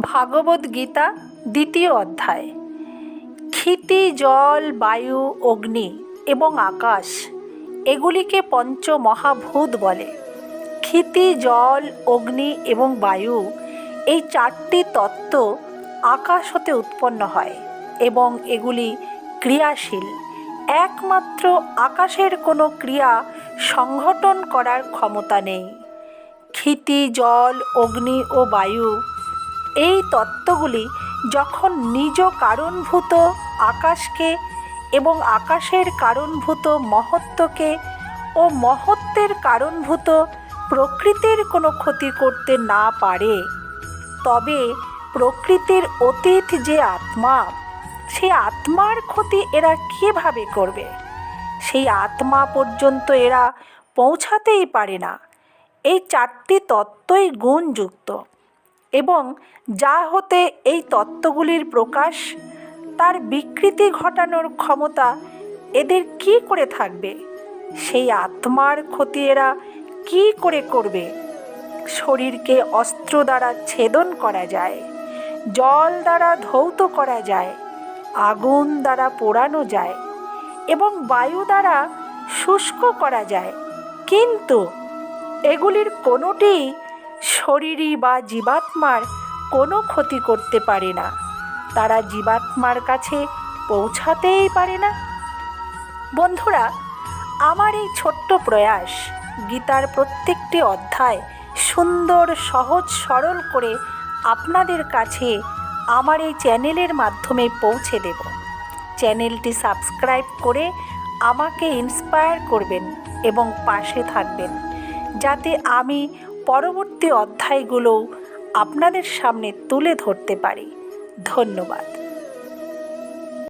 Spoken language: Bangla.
ভাগবত গীতা, দ্বিতীয় অধ্যায়। ক্ষিতি, জল, বায়ু, অগ্নি এবং আকাশ, এগুলিকে পঞ্চ মহাভূত বলে। ক্ষিতি, জল, অগ্নি এবং বায়ু এই চারটি তত্ত্ব আকাশ হতে উৎপন্ন হয় এবং এগুলি ক্রিয়াশীল। একমাত্র আকাশের কোনো ক্রিয়া সংঘটন করার ক্ষমতা নেই। ক্ষিতি, জল, অগ্নি ও বায়ু এই তত্ত্বগুলি যখন নিজ কারণভূত আকাশকে এবং আকাশের কারণভূত মহত্বকে ও মহত্বের কারণভূত প্রকৃতির কোনো ক্ষতি করতে না পারে, তবে প্রকৃতির অতীত যে আত্মা সেই আত্মার ক্ষতি এরা কীভাবে করবে? সেই আত্মা পর্যন্ত এরা পৌঁছাতেই পারে না। এই চারটি তত্ত্বই গুণযুক্ত। এবং যা হতে এই তত্ত্বগুলির প্রকাশ, তার বিকৃতি ঘটানোর ক্ষমতা এদের কি করে থাকবে? সেই আত্মার ক্ষতি এরা কী করে করবে? শরীরকে অস্ত্র দ্বারা ছেদন করা যায়, জল দ্বারা ধৌত করা যায়, আগুন দ্বারা পোড়ানো যায় এবং বায়ু দ্বারা শুষ্ক করা যায়। কিন্তু এগুলির কোনোটিই শরীরী বা জীবাত্মার কোনো ক্ষতি করতে পারে না। তারা জীবাত্মার কাছে পৌঁছাতেই পারে না। বন্ধুরা, আমার এই ছোট্ট প্রয়াস গীতার প্রত্যেকটি অধ্যায় সুন্দর, সহজ, সরল করে আপনাদের কাছে আমার এই চ্যানেলের মাধ্যমে পৌঁছে দেব। চ্যানেলটি সাবস্ক্রাইব করে আমাকে ইন্সপায়ার করবেন এবং পাশে থাকবেন। যাতে আমি পরবর্তী অধ্যায়গুলোও আপনাদের সামনে তুলে ধরতে পারি। ধন্যবাদ।